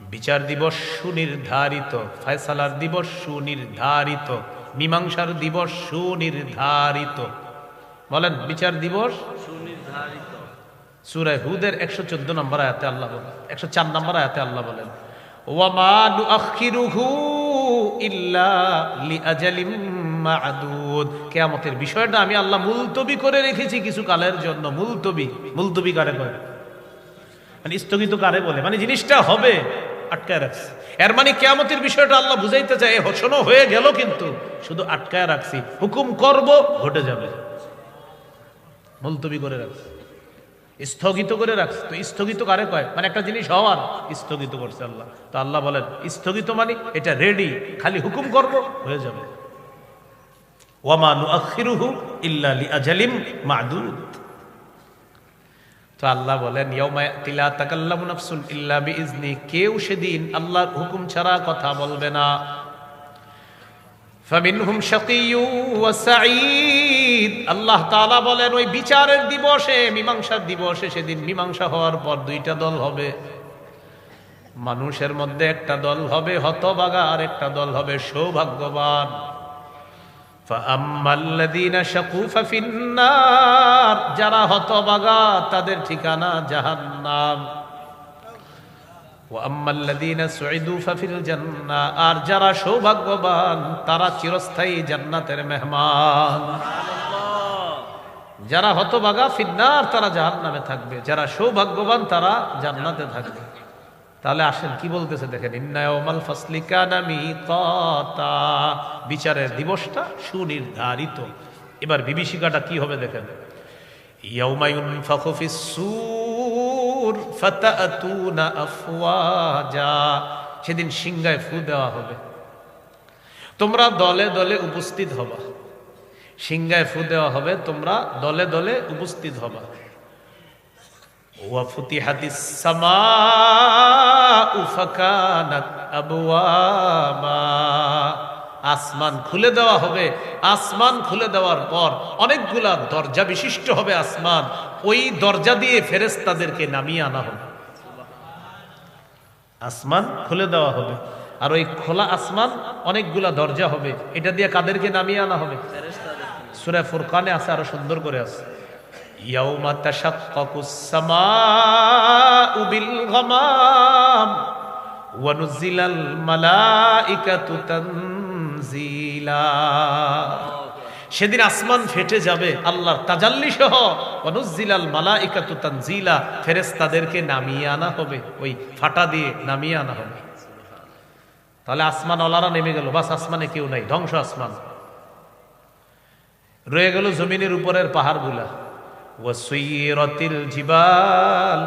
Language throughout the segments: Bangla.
বিচার দিবস সুনির্ধারিত ফয়সালার দিবস সুনির্ধারিত মীমাংসার দিবস সুনির্ধারিত। বলেন বিচার দিবস সুনির্ধারিত। সুরায় হুদের একশো চোদ্দ নম্বর আয়াতে আল্লাহ বলেন একশো চার নম্বর আয়াতে আল্লাহ বলেন ওয়ামা নুআখিরুহু ইল্লা কিয়ামতের বিষয়টা আমি আল্লাহ মুলতবি করে রেখেছি কিছু কালের জন্য। মুলতবি মুলতবি কারে করে মানে স্থগিত কারে বলে? মানে জিনিসটা হবে, আটকায় রাখছি। এর মানে কেয়ামতের বিষয়টা আল্লাহ বুঝাইতে চায় হোসনও হয়ে গেল কিন্তু শুধু আটকায় রাখছি। হুকুম করব, ঘটে যাবে। মুলতবি করে রাখছি। স্থগিত করে রাখছি। তো স্থগিত কারে কয়? মানে একটা জিনিস হওয়ার। স্থগিত করছে আল্লাহ। তো আল্লাহ বলেন, স্থগিত মানে এটা রেডি খালি হুকুম করব, হয়ে যাবে। আল্লাহ বলেন কথা বলবে না। বিহিত আল্লাহ তালা বলেন, ওই বিচারের দিবসে, মীমাংসার দিবসে সেদিন মীমাংসা হওয়ার পর দুইটা দল হবে। মানুষের মধ্যে একটা দল হবে হতবাগা আর একটা দল হবে সৌভাগ্যবান। যারা হতবাগা তাদের ঠিকানা জাহান্নাম। আর যারা সৌভাগ্যবান, তারা চিরস্থায়ী জান্নাতের মেহমান। যারা হতবাগা ফিন্নার, তারা জাহান্নামে থাকবে। যারা সৌভাগ্যবান, তারা জান্নাতে থাকবে। তাহলে আসেন, কি বলতেছে দেখেন ইন্নায়মাল ফাসলিকা নামি কতা বিচারের দিবসটা সুনির্ধারিত। এবার বিভীষিকাটা কি হবে দেখেন ইয়াউমায়ুন ফাখুফিস সূর ফাতাতুনা আফওয়াজা। সেদিন সিংহায় ফু দেওয়া হবে। তোমরা দলে দলে উপস্থিত হবা। সিংহায় ফু দেওয়া হবে, তোমরা দলে দলে উপস্থিত হবা। আসমান খুলে দেওয়া হবে। আসমান খুলে দেওয়ার পর অনেকগুলা দরজা বিশিষ্ট হবে আসমান। ওই দরজা দিয়ে ফেরেস তাদেরকে নামিয়ে আনা হবে। আসমান খুলে দেওয়া হবে। আর ওই খোলা আসমান অনেকগুলা দরজা হবে। এটা দিয়ে কাদেরকে নামিয়ে আনা হবে? সুরা ফুরকানে আছে, আরও সুন্দর করে আছে। ইয়াউমা তাশাক্কাকুস সামাউ বিল গামাম, ওয়া নুজিলাল মালাইকাতু তানজিলা। সেদিন আসমান ফেটে যাবে, আল্লাহর তাজাল্লি সহ অনুজিলাল মালা ইকাতু তানজিলা ফেরেস তাদেরকে নামিয়ে আনা হবে, ওই ফাটা দিয়ে নামিয়ে আনা হবে। তাহলে আসমান অলারা নেমে গেল, বাস আসমানে কেউ নাই, ধ্বংস আসমান। রয়ে গেল জমিনের উপরের পাহাড়গুলা। ওয়াসুইরাতিল জিবাল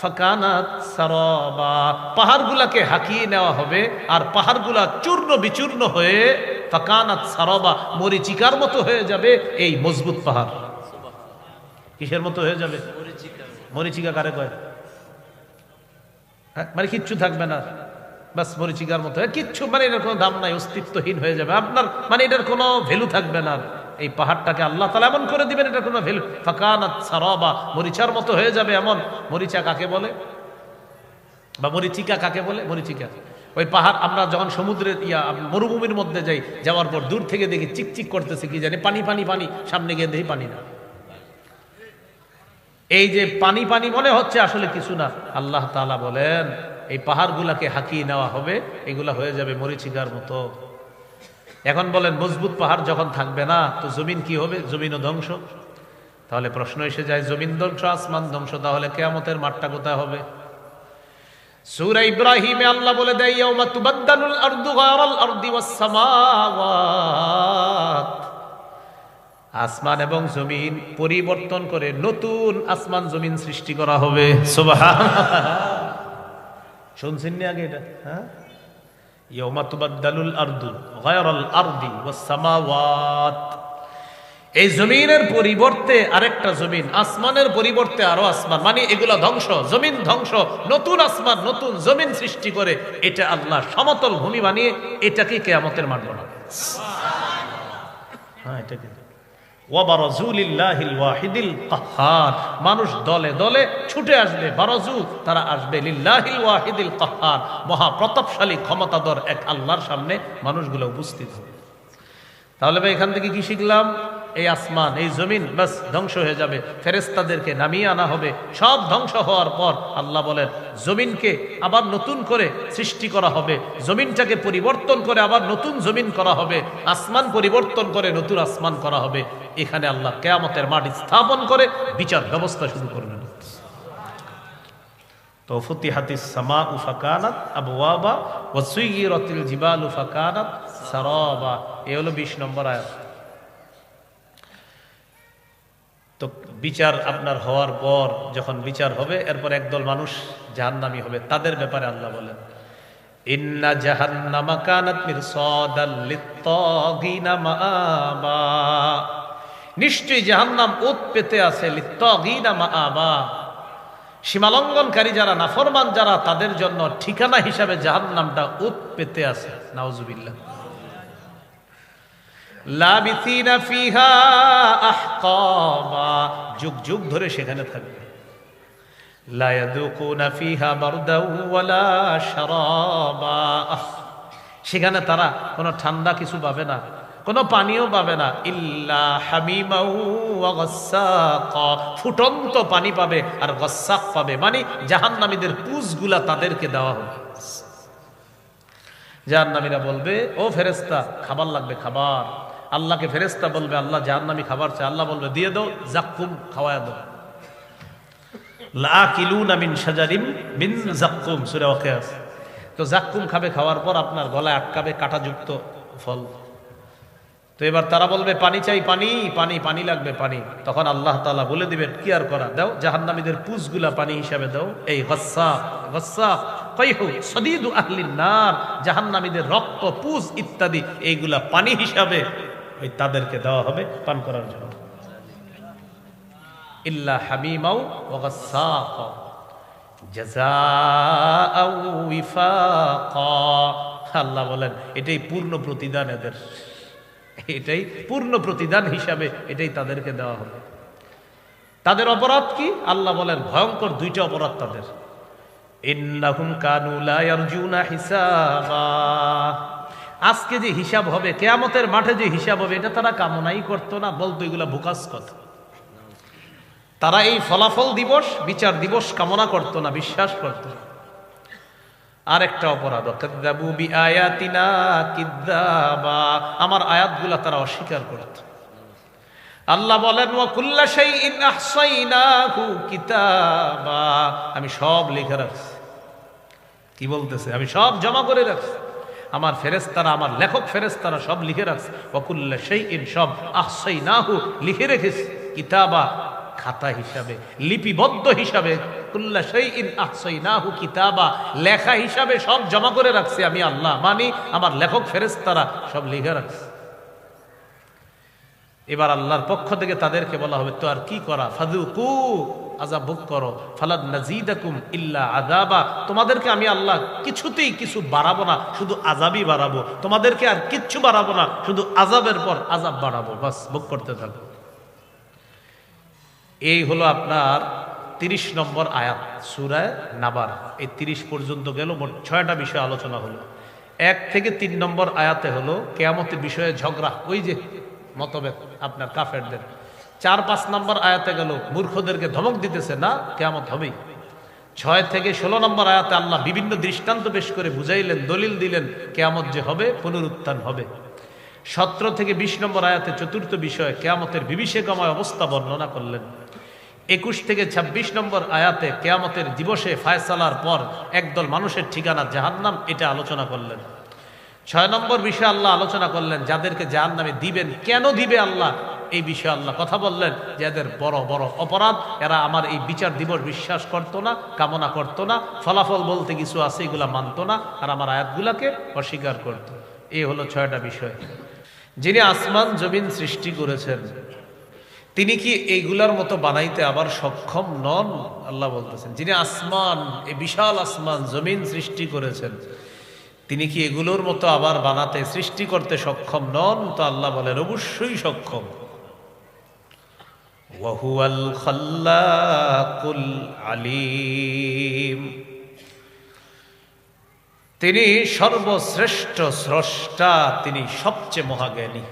ফাকানাত সারাবা। পাহাড়গুলাকে হাকিয়ে নেওয়া হবে আর পাহাড়গুলা চূর্ণ বিচূর্ণ হয়ে ফাকানাত সারাবা মরিচিকার মতো হয়ে যাবে এই মজবুত পাহাড়। কিসের মতো হয়ে যাবে? মরিচিকা কারে কয়? হ্যাঁ, মানে কিচ্ছু থাকবে না। বাস মরিচিকার মতো। কিচ্ছু মানে এটার কোনো দাম নাই অস্তিত্বহীন হয়ে যাবে। আপনার মানে এটার কোনো ভ্যালু থাকবে না। এই পাহাড়টাকে আল্লাহ তালা এমন করে দিবেন, এটা কোনো ভ্যালু ফাঁকানাত সারাবা, মরিচার মতো হয়ে যাবে এমন। মরিচা কাকে বলে? বা মরিচিকা কাকে বলে? মরিচিকা। ওই পাহাড়, আমরা যখন সমুদ্রের ইয়া, মরুভূমির মধ্যে যাই, যাওয়ার পর দূর থেকে দেখি চিকচিক করতেছে, কি জানি? পানি পানি পানি। সামনে গিয়ে দেখি পানি না। এই যে পানি পানি মনে হচ্ছে আসলে কিছু না। আল্লাহ তালা বলেন, এই পাহাড়গুলাকে হাঁকিয়ে নেওয়া হবে, এগুলা হয়ে যাবে মরিচিকার মতো। এখন বলেন, মজবুত পাহাড় যখন থাকবে না, তো জমিন কি হবে? জমিনও ধ্বংস। তাহলে প্রশ্ন এসে যায়, জমিন ধ্বংস, আসমান ধ্বংস, তাহলে কেয়ামতের মাঠটা কোথায় হবে? সূরা ইব্রাহিমে আল্লাহ বলে দেয়, ইয়াউমা তুবাদদালুল আরদু গায়রাল আরদি আসমান এবং জমিন পরিবর্তন করে নতুন আসমান জমিন সৃষ্টি করা হবে। শুনছেন আগে এটা? হ্যাঁ? ইয়াউমা তুবাদদালুল আরদু গায়রাল আরদি ওয়াস সামাওয়াত এই জমিনের পরিবর্তে আরেকটা জমিন, আসমানের পরিবর্তে আরও আসমান। মানে এগুলা ধ্বংস, জমিন ধ্বংস, নতুন আসমান, নতুন জমিন সৃষ্টি করে এটা আল্লাহ সমতল ভূমি বানিয়ে এটাকে কেয়ামতের মাঠ বানাবে। হ্যাঁ এটা কিন্তু। মানুষ দলে দলে ছুটে আসবে বারজু তারা আসবে, লিল্লাহিল ওয়াহিদিল মহাপ্রতাপশালী, ক্ষমতাধর এক আল্লাহর সামনে মানুষগুলো উপস্থিত হবে। তাহলে ভাই, এখান থেকে কি শিখলাম? এই আসমান, এই জমিন বাস ধ্বংস হয়ে যাবে। ফেরেস্তাদেরকে নামিয়ে আনা হবে। সব ধ্বংস হওয়ার পর আল্লাহ বলেন, জমিনকে আবার নতুন করে সৃষ্টি করা হবে। জমিনটাকে পরিবর্তন করে আবার নতুন জমিন করা হবে। আসমান পরিবর্তন করে নতুন আসমান করা হবে। এখানে আল্লাহ কেয়ামতের মাটি স্থাপন করে বিচার ব্যবস্থা শুরু করবেন। তো সামা ফাকানাত এ হলো 20 নম্বর আয়াত। তো বিচার আপনার হওয়ার পর যখন বিচার হবে, এরপর একদল মানুষ জাহান্নামী হবে। তাদের ব্যাপারে আল্লাহ বলেন, ইন্না জাহান্নামা কানাত মিরসাদাল লিত্তাগিনা মাআবা। নিশ্চয়ই জাহান্নাম ওত পেতে আছে লিত্তাগিনা মাআবা। সীমালঙ্ঘনকারী যারা, নাফরমান যারা, তাদের জন্য ঠিকানা হিসাবে জাহান্নামটা উত পেতে আছে। নাউজুবিল্লাহ। ফিহা যুগ যুগ ধরে সেখানে থাকবে। সেখানে তারা কোনো ঠান্ডা কিছু পাবে না, কোনো পানিও পাবে না। ইল্লা ফুটন্ত পানি পাবে আর গসাক পাবে। মানে জাহান্নামীদের পুজগুলা তাদেরকে দেওয়া হবে। জাহান্নামীরা বলবে, ও ফেরেস্তা খাবার লাগবে খাবার। আল্লাহকে ফেরেস্তা বলবে, আল্লাহ জাহান্নামী খাবার চায়। আল্লাহ বলবে, দিয়ে দাও, জাক্কুম খাওয়ায় দাও। তো জাক্কুম খাবে খাওয়ার পর আপনার গলায় আটকাবে কাঁটাযুক্ত ফল। তো এবার তারা বলবে, পানি চাই, পানি পানি পানি লাগবে, পানি। তখন আল্লাহ তাআলা বলে দিবেন, কি আর করা? দাও, জাহান্নামীদের পুজগুলা পানি হিসাবে দাও। এই আহলিন নার, জাহান্নামীদের রক্ত, পুজ ইত্যাদি, এইগুলা পানি হিসাবে ওই তাদেরকে দেওয়া হবে পান করার জন্য। ইল্লা হামিমাও ওয়া গাসসাকা জাযাআও উইফাকা। আল্লাহ বলেন, এটাই পূর্ণ প্রতিদান এদের। এটাই পূর্ণ প্রতিদান হিসাবে এটাই তাদেরকে দেওয়া হবে। তাদের অপরাধ কি? আল্লাহ বলেন, ভয়ঙ্কর দুইটা অপরাধ তাদের। ইন্নাহুম কানু লা ইয়ারজুনা হিসাবা। আজকে যে হিসাব হবে, কেয়ামতের মাঠে যে হিসাব হবে, এটা তারা কামনাই করতো না, বলতো এগুলা বুকাস কথা। তারা এই ফলাফল দিবস, বিচার দিবস কামনা করতো না, বিশ্বাস করতো না। আর একটা অপরাধ আমার আয়াতগুলা তারা অস্বীকার করত। আল্লাহ বলেন আমি সব লিখে রাখছি। কি বলতেছে? আমি সব জমা করে রাখছি। আমার ফেরেস্তারা আমার লেখক ফেরেস্তারা সব লিখে রাখছে। ওকুল্লা সেই ইন সব আহসাইনাহু, লিখে রেখেছে। কিতাবা খাতা হিসাবে, লিপিবদ্ধ হিসাবে, কুল্লা সেই ইন আশ্রয় না হু কিতাবা লেখা হিসাবে সব জমা করে রাখছি। আমি আল্লাহ মানি, আমার লেখক ফেরেস্তারা সব লিখে রাখছে। এবার আল্লাহর পক্ষ থেকে তাদেরকে বলা হবে, তো আর কি করা? ফাদুকু আজাব ভোগ করো। ফালাদ নাজিদাকুম ইল্লা আযাবা। তোমাদেরকে আমি আল্লাহ কিছুতেই কিছু বাড়াবো না, শুধু আজাবই বাড়াবো। তোমাদেরকে আর কিচ্ছু বাড়াবো না, শুধু আজাবের পর আজাব বাড়াবো। বাস, ভোগ করতে থাকো। এই হলো আপনার তিরিশ নম্বর আয়াত সুরায় নাবার এই তিরিশ পর্যন্ত গেল, মোট ছয়টা বিষয় আলোচনা হলো। এক থেকে তিন নম্বর আয়াতে হলো, কেয়ামতের বিষয়ে ঝগড়া। ওই যে মতভেদ আপনার কাফেরদের। চার, পাঁচ নম্বর আয়াতে গেল, মূর্খদেরকে ধমক দিতেছে, না, কেয়ামত হবেই। ছয় থেকে ষোলো নম্বর আয়াতে আল্লাহ বিভিন্ন দৃষ্টান্ত পেশ করে বুঝাইলেন, দলিল দিলেন, কেয়ামত যে হবে, পুনরুত্থান হবে। সতেরো থেকে বিশ নম্বর আয়াতে চতুর্থ বিষয়, কেয়ামতের বিভীষেকময় অবস্থা বর্ণনা করলেন। একুশ থেকে ২৬ নম্বর আয়াতে কেয়ামতের দিবসে ফায়সালার পর একদল মানুষের ঠিকানা জাহান্নাম, এটা আলোচনা করলেন। ছয় নম্বর বিষয়ে আল্লাহ আলোচনা করলেন, যাদেরকে যার নামে দিবেন, কেন দিবে আল্লাহ? এই বিষয়ে আল্লাহ কথা বললেন যে এদের বড় বড় অপরাধ, এরা আমার এই বিচার দিবস বিশ্বাস করতো না, কামনা করতো না, ফলাফল বলতে কিছু আছে, এগুলা মানতো না, আর আমার আয়াতগুলাকে অস্বীকার করতো। এই হলো ছয়টা বিষয়। যিনি আসমান, জমিন সৃষ্টি করেছেন, তিনি কি এইগুলার মতো বানাইতে আবার সক্ষম নন? আল্লাহ বলতেছেন, যিনি আসমান, এই বিশাল আসমান, জমিন সৃষ্টি করেছেন তিনি কি এগুলোর মতো আবার বানাতে, সৃষ্টি করতে সক্ষম নন? তো আল্লাহ বলেন, অবশ্যই সক্ষম। আলিম। তিনি সর্বশ্রেষ্ঠ স্রষ্টা, তিনি সবচেয়ে মহাজ্ঞানী।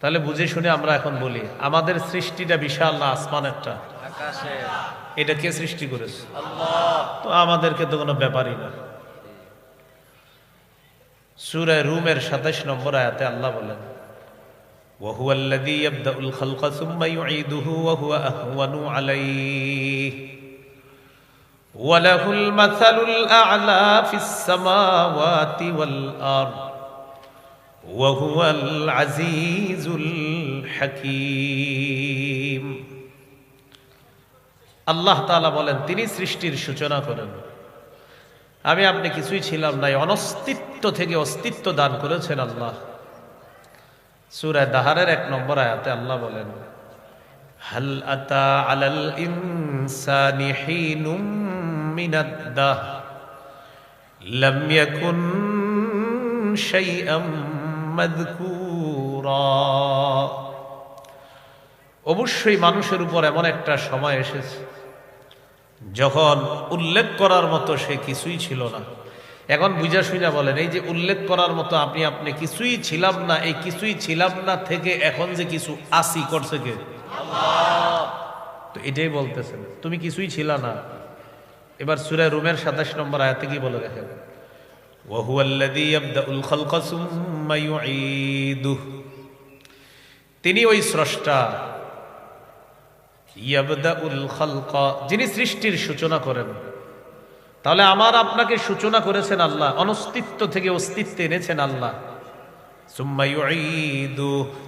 তাহলে বুঝে শুনে আমরা এখন বলি, আমাদের সৃষ্টিটা বিশাল না আসমানেরটা? এটা কে সৃষ্টি করেছে আল্লাহ তো আমাদেরকে তো কোনো ব্যাপারই না সুরায় রুমের সাতাশ নম্বর আয়াতে আল্লাহ বলেন وهو الذي يبدأ الخلق ثم يعيده وهو أهون عليه وله المثل الأعلى في السماوات والأرض وهو العزيز الحكيم আল্লাহ তাআলা বলেন, তিনি সৃষ্টির সূচনা করেন। আমি আপনি কিছুই ছিলাম নাই অনস্তিত্ব থেকে অস্তিত্ব দান করেছেন আল্লাহ। সূরায় দাহারের এক নম্বর আয়াতে আল্লাহ বলেন, হাল আতা আলাল ইনসানি হিনুম মিনাদ দাহ, লাম ইয়াকুন শাইআম মাযকুরা। অবশ্যই মানুষের উপর এমন একটা সময় এসেছে যখন উল্লেখ করার মতো সে কিছুই ছিল না। এখন বুঝা শুইনা বলেন, এই যে উল্লেখ করার মতো আপনি আপনি কিছুই ছিলাম না, এই কিছুই ছিলাম না থেকে এখন যে কিছু আসি করছে কে? তো এটাই বলতেছেন, তুমি কিছুই ছিল না। এবার সুরায় রুমের সাতাশ নম্বর আয়াতে কি বলে দেখেন? তিনি ওই স্রষ্টা যিনি সৃষ্টির সূচনা করেন। তাহলে আমার আপনাকে সূচনা করেছেন আল্লাহ, অনস্তিত্ব থেকে অস্তিত্বে এনেছেন আল্লাহ।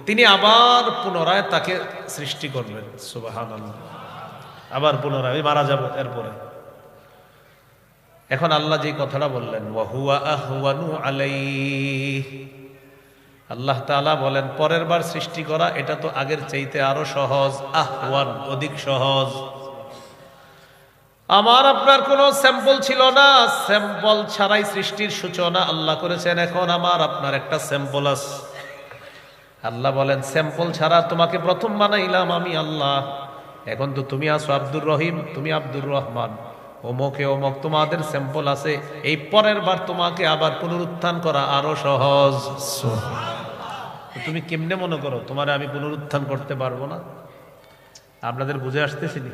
তিনি আবার পুনরায় তাকে সৃষ্টি করবেন, সুবহানাল্লাহ। আবার পুনরায় মারা যাব এরপরে। এখন আল্লাহ যে কথাটা বললেন ওয়াহুয়া আলাইহি আল্লাহ তাআলা বলেন, পরের বার সৃষ্টি করা, এটা তো আগের চাইতে আরও সহজ। আহওয়ান অধিক সহজ। আমার আপনার কোনো স্যাম্পল ছিল না। স্যাম্পল ছাড়াই সৃষ্টির সূচনা আল্লাহ করেছেন। এখন আমার আপনার একটা স্যাম্পল আছে। আল্লাহ বলেন, স্যাম্পল ছাড়া তোমাকে প্রথম বানাইলাম আমি আল্লাহ। এখন তো তুমি আছো আব্দুর রহিম, তুমি আব্দুর রহমান। ওমকে ওমক তোমাদের স্যাম্পল আছে। এই পরের বার তোমাকে আবার পুনরুত্থান করা আরও সহজ। তুমি কেমনে মনে করো? তোমার আমি পুনরুত্থান করতে পারব না? আপনাদের বুঝে আসতেছি নি?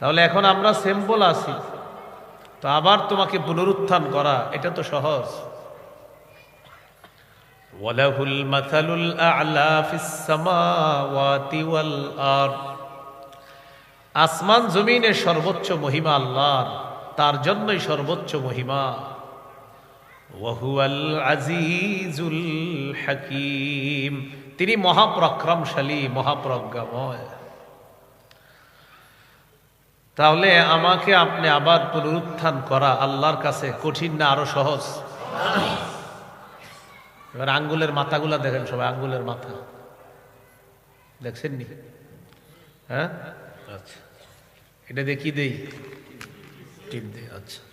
তাহলে এখন আমরা সিম্পল আছি। তো আবার তোমাকে পুনরুত্থান করা, এটা তো সহজ। ওয়ালাহুল মাথালুল আলা ফিস সামাওয়াতি ওয়াল আসমান জমিনের সর্বোচ্চ মহিমা আল্লাহর, তার জন্যই সর্বোচ্চ মহিমা। ওয়াহুয়াল আজিজুল হাকিম। তিনি মহাপ্রক্রমশালী মহাপ্রজ্ঞাময়। তাহলে আমাকে আপনি আবার পুনরুত্থান করা আল্লাহর কাছে কঠিন না আরও সহজ? এবার আঙ্গুলের মাথাগুলা দেখেন সবাই আঙ্গুলের মাথা। দেখছেন নি হ্যাঁ? আচ্ছা। এটা দিয়ে কি দেই? টিপ দেই আচ্ছা।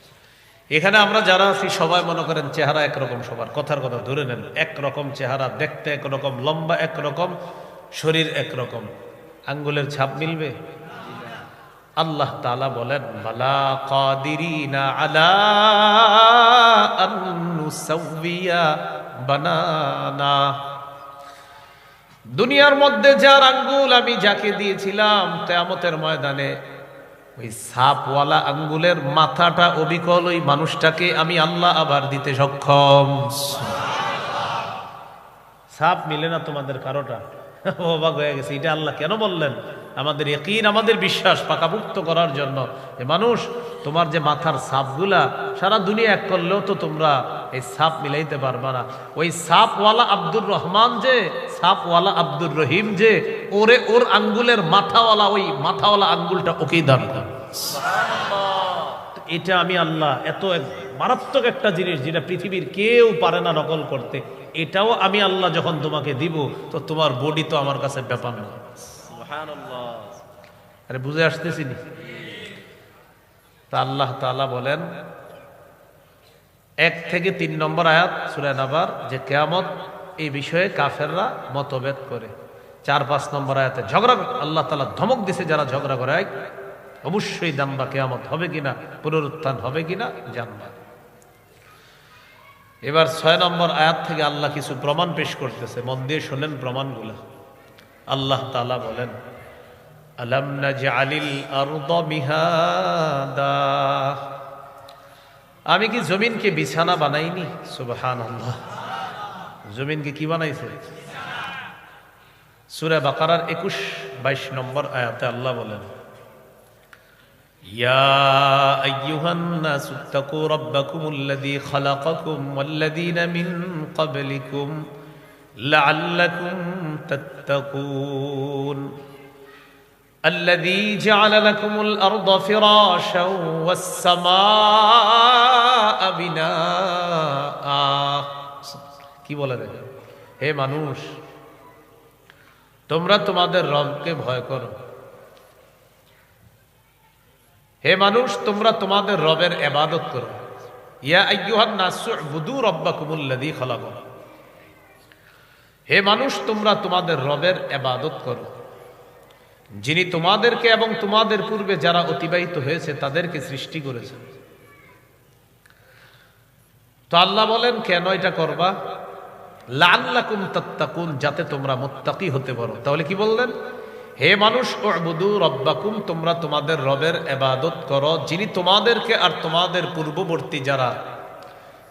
এখানে আমরা যারা আছি, সবাই মনে করেন চেহারা একরকম সবার। কথার কথা ধরে নেন, একরকম চেহারা, দেখতে একরকম, লম্বা একরকম, শরীর একরকম। আঙ্গুলের ছাপ মিলবে? আল্লাহ তালা বলেন, বালা কাদিরিনা আলা বানানা। দুনিয়ার মধ্যে যার আঙ্গুল আমি যাকে দিয়েছিলাম তেমতের ময়দানে ওই সাপওয়ালা আঙ্গুলের মাথাটা অবিকল ওই মানুষটাকে আমি আল্লাহ আবার দিতে সক্ষম। সাপ মিলে না তোমাদের কারোটা? অবাক হয়ে গেছে, এটা আল্লাহ কেন বললেন? আমাদের একইন আমাদের বিশ্বাস পাকাপুক্ত করার জন্য। যে মানুষ, তোমার যে মাথার সাপগুলা, সারা দুনিয়া এক করলেও তো তোমরা এই সাপ মিলাইতে পারবা না। ওই সাপওয়ালা আব্দুর রহমান যে, সাপওয়ালা আব্দুর রহিম যে, ওরে ওর আঙ্গুলের মাথাওয়ালা, ওই মাথাওয়ালা আঙ্গুলটা ওকেই দান কর। এটা আমি আল্লাহ এত এক মারাত্মক একটা জিনিস যেটা পৃথিবীর কেউ পারে না নকল করতে। এটাও আমি আল্লাহ যখন তোমাকে দিব তো তোমার বডি তো আমার কাছে ব্যাপার না। আরে বুঝে আসতেছি নি? তা আল্লাহ তাআলা বলেন এক থেকে তিন নম্বর আয়াত সুরে নাবার যে কেয়ামত এই বিষয়ে কাফেররা মতভেদ করে। চার পাঁচ নম্বর আয়াতে ঝগড়া আল্লাহ তালা ধমক দিছে যারা ঝগড়া করে। "এই, অবশ্যই দাম্বা কেয়ামত হবে কিনা, পুনরুত্থান হবে কিনা, জানবা। এবার ছয় নম্বর আয়াত থেকে আল্লাহ কিছু প্রমাণ পেশ করতেছে। মন দিয়ে শোনেন প্রমাণগুলো। আল্লাহ তালা বলেন আমি কি জমিনকে বিছানা বানাইনি? সুবহানাল্লাহ। জমিনকে কি বানাইছে? সুরে বাকারার 21 22 নম্বর আয়াতে আল্লাহ বলেন يا أيها الناس اتقوا ربكم الذي خلقكم والذين من قبلكم لعلكم تتقون الذي جعل لكم الأرض فراشا والسماء بناء কি বলে দেখেন হে মানুষ তোমরা তোমাদের রবকে ভয় করো হে মানুষ, তোমরা তোমাদের রবের এবাদত করো। ইয়া আইয়ুহান নাসু বুদু হে মানুষ, তোমরা তোমাদের রবের এবাদত করো। যিনি তোমাদেরকে এবং তোমাদের পূর্বে যারা অতিবাহিত হয়েছে, তাদেরকে সৃষ্টি করেছেন। তো আল্লাহ বলেন, কেন এটা করবা? লাল্লাকুম তাত্তাকুন, যাতে তোমরা মুত্তাকি হতে পারো। তাহলে কি বললেন? হে মানুষ, উবুদু রব্বাকুম, তোমরা তোমাদের রবের এবাদত করো, যিনি তোমাদেরকে আর তোমাদের পূর্ববর্তী যারা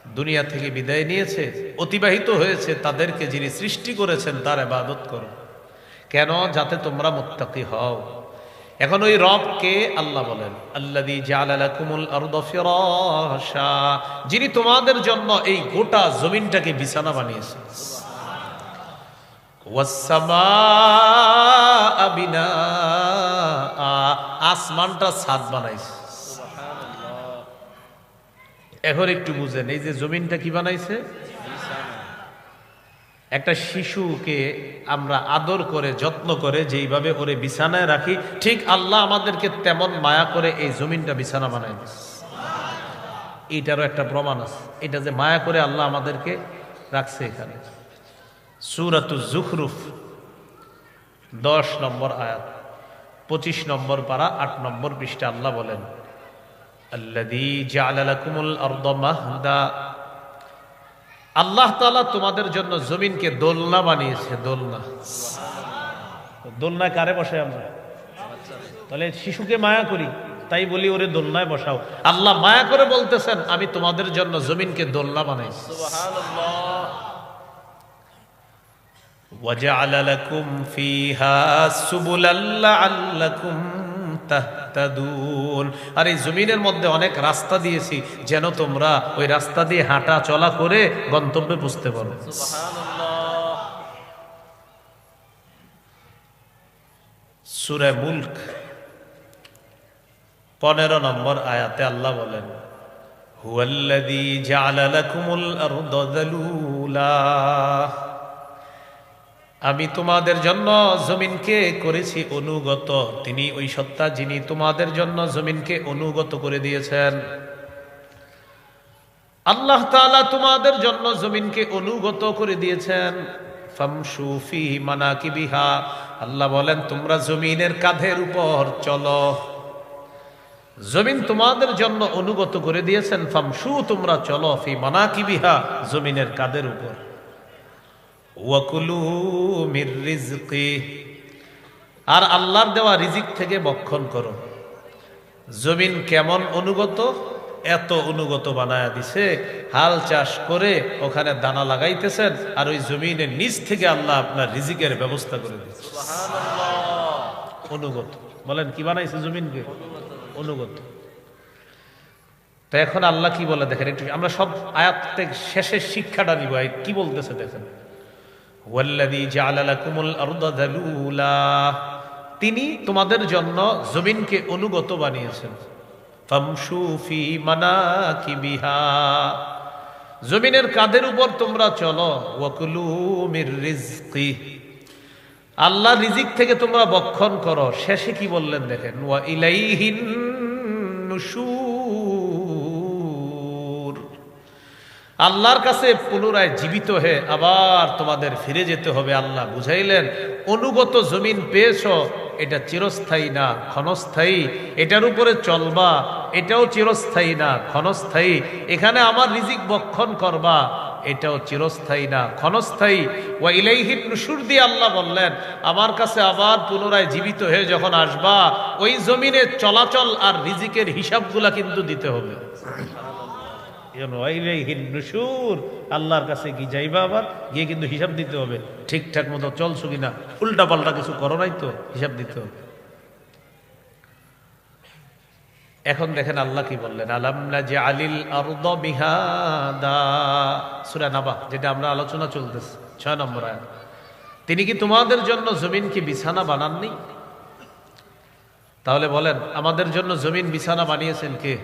দুনিয়া থেকে বিদায় নিয়েছে, অতিবাহিত হয়েছে, তাদেরকে যিনি সৃষ্টি করেছেন, তার এবাদত করো। কেন? যাতে তোমরা মুত্তাকি হও। এখন ওই রবকে আল্লাহ বলেন আল্লাদি জালালাকুমুল যিনি তোমাদের জন্য এই গোটা জমিনটাকে বিছানা বিনাআ আসমানটা ছাদ বানাইছে। এখন একটু বুঝেন এই যে জমিনটা কি বানাইছে? একটা শিশুকে আমরা আদর করে যত্ন করে যেইভাবে ওরে বিছানায় রাখি ঠিক আল্লাহ আমাদেরকে তেমন মায়া করে এই জমিনটা বিছানা বানাই দিছে। এইটারও একটা প্রমাণ আছে। এটা যে মায়া করে আল্লাহ আমাদেরকে রাখছে এখানে। সুরাতু জুখরুফ, দশ নম্বর আয়াত, পঁচিশ নম্বর পারা, আট নম্বর পৃষ্ঠা আল্লাহ বলেন আল্লাহ তাআলা তোমাদের জন্য জমিনকে দোলনা বানিয়েছে, দোলনা। দোলনায় কারে বসে আমরা? তাহলে শিশুকে মায়া করি, তাই বলি ওরে দোলনায় বসাও। আল্লাহ মায়া করে বলতেছেন, আমি তোমাদের জন্য জমিনকে দোলনা বানাইছি। وجعل لكم فيها سبلا لعلكم তাহতাদুন আর এই জমিনের মধ্যে অনেক রাস্তা দিয়েছি যেন তোমরা ওই রাস্তা দিয়ে হাঁটা চলা করে গন্তব্যে বুঝতে পারো সুবহানাল্লাহ সুরে মুলক পনেরো নম্বর আয়াতে আল্লাহ বলেন হুয়াল্লাযী জাআলা লাকুমুল আরদ যালুলা আমি তোমাদের জন্য জমিনকে করেছি অনুগত। তিনি ওই সত্তা যিনি তোমাদের জন্য জমিনকে অনুগত করে দিয়েছেন। আল্লাহ তাআলা তোমাদের জন্য জমিনকে অনুগত করে দিয়েছেন। ফামশু ফি মানাকিবিহা। আল্লাহ বলেন, তোমরা জমিনের কাঁধের উপর চলো। জমিন তোমাদের জন্য অনুগত করে দিয়েছেন। ফামশু, তোমরা চলো ফি মানাকিবিহা, জমিনের কাঁধের উপর। ওয়াকুলু মির রিজকি। আর আল্লাহর দেওয়া রিজিক থেকে বক্ষণ করো। জমিন কেমন অনুগত? এত অনুগত বানায়া দিছে হাল চাষ করে ওখানে দানা লাগাইতেছেন আর ওই জমিনের নিচ থেকে আল্লাহ আপনার রিজিকের ব্যবস্থা করে দিচ্ছে অনুগত। বলেন কি বানাইছে জমিনকে? অনুগত। তো এখন আল্লাহ কি বলে দেখেন একটু আমরা সব আয়াত শেষের শিক্ষাটা নিব কি বলতেছে দেখেন ওয়াল্লাযী জাআলা লাকুমুল আরদা যালুলা তিনি তোমাদের জন্য জমিনকে অনুগত বানিয়েছেন। জমিনের কাঁধের উপর তোমরা চলো আল্লাহ রিজিক থেকে তোমরা বক্ষণ করো। শেষে কি বললেন দেখেন, ওয়া ইলাইহিন নুশুর আল্লাহর কাছে পুনরায় জীবিত হয়ে আবার তোমাদের ফিরে যেতে হবে, আল্লাহ বুঝাইলেন, অনুগত জমিন পেয়েছ, এটা চিরস্থায়ী না, ক্ষণস্থায়ী, এটার উপরে চলবা, এটাও চিরস্থায়ী না, ক্ষণস্থায়ী, এখানে আমার রিজিক বক্ষণ করবা, এটাও চিরস্থায়ী না, ক্ষণস্থায়ী। ওয়া ইলাইহিন নুশুর দিয়ে আল্লাহ বললেন, আমার কাছে আবার পুনরায় জীবিত হয়ে যখন আসবা, ওই জমিনে চলাচল আর রিজিকের হিসাবগুলা কিন্তু দিতে হবে। নুশুর। আল্লাহর কাছে কি যাইবা আবার, গিয়ে কিন্তু হিসাব দিতে হবে, ঠিকঠাক মতো চলছো কিনা। উল্টা পাল্টা কিছু করো নাই তো, হিসাব দিতে হবে। এখন দেখেন আল্লাহ কি বললেন, আলাম না যে আলিল সূরা নাবা, যেটা আমরা আলোচনা চলতেছে, ছয় নম্বর আয়াত। তিনি কি তোমাদের জন্য জমিন কি বিছানা বানাননি? তাহলে বলেন, আমাদের জন্য জমিন বিছানা বানিয়েছেন কে?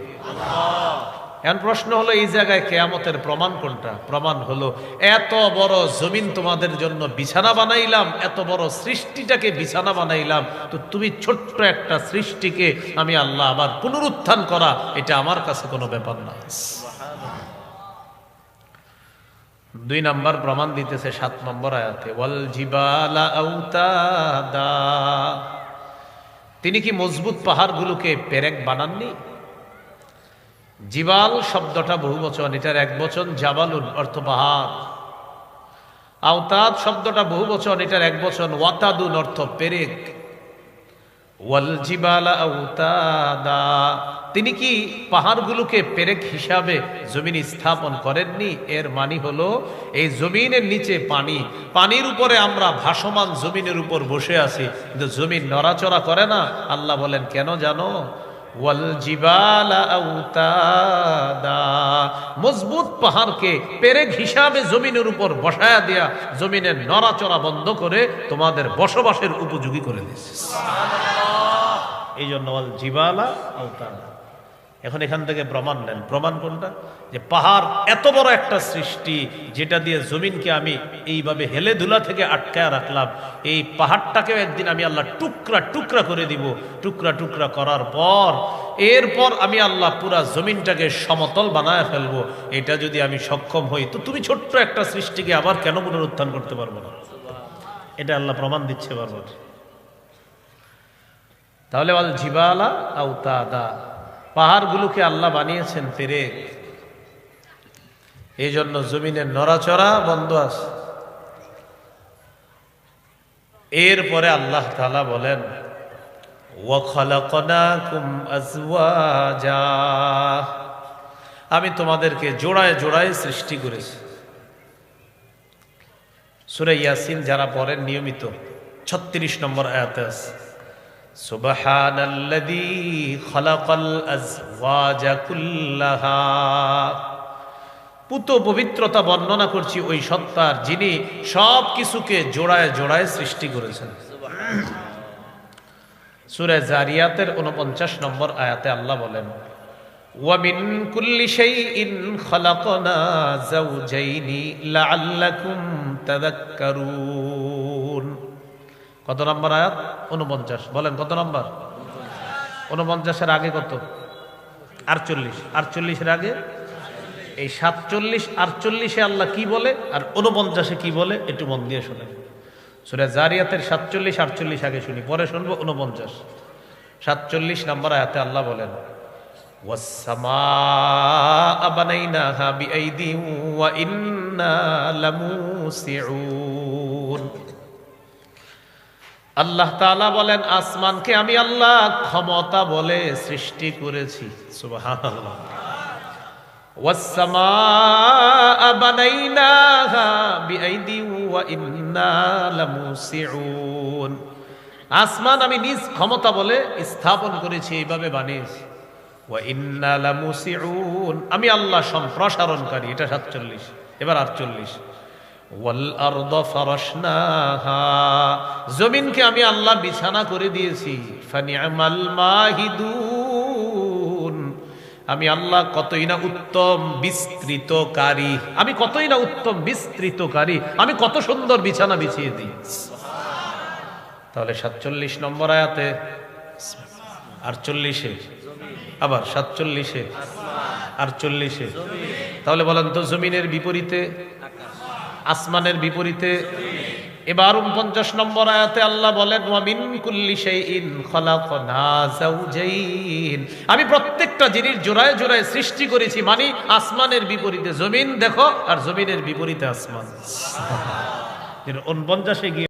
এখন প্রশ্ন হলো, এই জায়গায় কেয়ামতের প্রমাণ কোনটা? প্রমাণ হলো, এত বড় জমিন তোমাদের জন্য বিছানা বানাইলাম, এত বড় সৃষ্টিটাকে বিছানা বানাইলাম, তো তুমি ছোট্ট একটা সৃষ্টিকে আমি আল্লাহ আবার পুনরুত্থান করা, এটা আমার কাছে কোনো ব্যাপার না। দুই নাম্বার প্রমাণ দিতেছে সাত নম্বর আয়াতে, ওয়াল জিবালা তিনি কি মজবুত পাহাড়গুলোকে পেরেক বানাননি? জিবাল শব্দটা বহু বচন, এটার এক বচন জাবালুন, অর্থ পাহাড়। আওতাদ শব্দটা বহু বচন, এটার এক বচন ওয়াতাদুন, অর্থ পেরেক। ওয়াল জিবালা আওতাদা। তিনি কি পাহাড়গুলোকে পেরেক হিসাবে জমিন স্থাপন করেননি? এর মানে হলো, এই জমিনের নিচে পানি, পানির উপরে আমরা ভাসমান জমিনের উপর বসে আছি, কিন্তু জমিন নড়াচড়া করে না। আল্লাহ বলেন, কেন জানো? মজবুত পাহাড়কে পেরেক হিসাবে জমিনের উপর বসায়া দেয়া জমিনের নড়াচড়া বন্ধ করে তোমাদের বসবাসের উপযোগী করে দিয়েছে। এই জন্য জীবালা আউতাদা। এখন এখান থেকে প্রমাণ নেন প্রমাণ কোনটা? যে পাহাড় এত বড় একটা সৃষ্টি, যেটা দিয়ে জমিনকে আমি এইভাবে হেলে ধুলা থেকে আটকায় রাখলাম। এই পাহাড়টাকেও একদিন আমি আল্লাহ টুকরা টুকরা করে দিব। টুকরা টুকরা করার পর, এরপর আমি আল্লাহ পুরা জমিনটাকে সমতল বানায় ফেলব। এটা যদি আমি সক্ষম হই, তো তুমি ছোট্ট একটা সৃষ্টিকে আবার কেন পুনরুত্থান করতে পারব না? এটা আল্লাহ প্রমাণ দিচ্ছে বারবার। তাহলে আল জিবালা আউতাদা পাহাড়গুলোকে আল্লাহ বানিয়েছেন পেরে এই জন্য জমিনের নড়াচড়া বন্ধ আছে। এরপরে আল্লাহ তালা বলেন আমি তোমাদেরকে জোড়ায় জোড়ায় সৃষ্টি করেছি। সুরে ইয়াসিন যারা পড়েন নিয়মিত, ছত্রিশ নম্বর আয়াতে আছে। سبحان الذي خلق الأزواج كلها পুত পবিত্রতা বর্ণনা করছি ওই সত্তার যিনি সব কিছুকে জোড়ায় জোড়ায় সৃষ্টি করেছেন সুরে জারিয়াতের উনপঞ্চাশ নম্বর আয়াতে আল্লাহ বলেন ومن كل شيء خلقنا زوجين لعلكم تذكرون কত নম্বর আয়াত? উনপঞ্চাশ বলেন, কত নম্বর? উনপঞ্চাশের আগে কত? আটচল্লিশ। আটচল্লিশের আগে? এই সাতচল্লিশ, আটচল্লিশে আল্লাহ কি বলে আর উনপঞ্চাশে কি বলে একটু মন দিয়ে শোনেন। সুরে জারিয়াতের সাতচল্লিশ, আটচল্লিশ আগে শুনি, পরে শুনব উনপঞ্চাশ সাতচল্লিশ নম্বর আয়াতে আল্লাহ বলেন ওয়াসামা আল্লাহ তালা বলেন, আসমানকে আমি আল্লাহ ক্ষমতা বলে সৃষ্টি করেছি। আসমান আমি নিজ ক্ষমতা বলে স্থাপন করেছি, এইভাবে বানিয়েছি। আমি আল্লাহ সম্প্রসারণকারী, এটা সাতচল্লিশ, এবার আটচল্লিশ। জমিনকে আমি আল্লাহ বিছানা করে দিয়েছি। আমি আল্লাহ কতই না উত্তম বিস্তৃতকারী। আমি কতই না উত্তম বিস্তৃতকারী। আমি কত সুন্দর বিছানা বিছিয়ে দিই। তাহলে সাতচল্লিশ নম্বর আয়াতে। আটচল্লিশে। আবার সাতচল্লিশে। আটচল্লিশে। তাহলে বলেন তো জমিনের বিপরীতে আসমানের বিপরীতে। এবার উনপঞ্চাশ নম্বর আয়াতে আল্লাহ বলেন আমি প্রত্যেকটা জিনিস জোড়ায় জোড়ায় সৃষ্টি করেছি মানে আসমানের বিপরীতে। জমিন দেখো, আর জমিনের বিপরীতে আসমান। উনপঞ্চাশে গিয়ে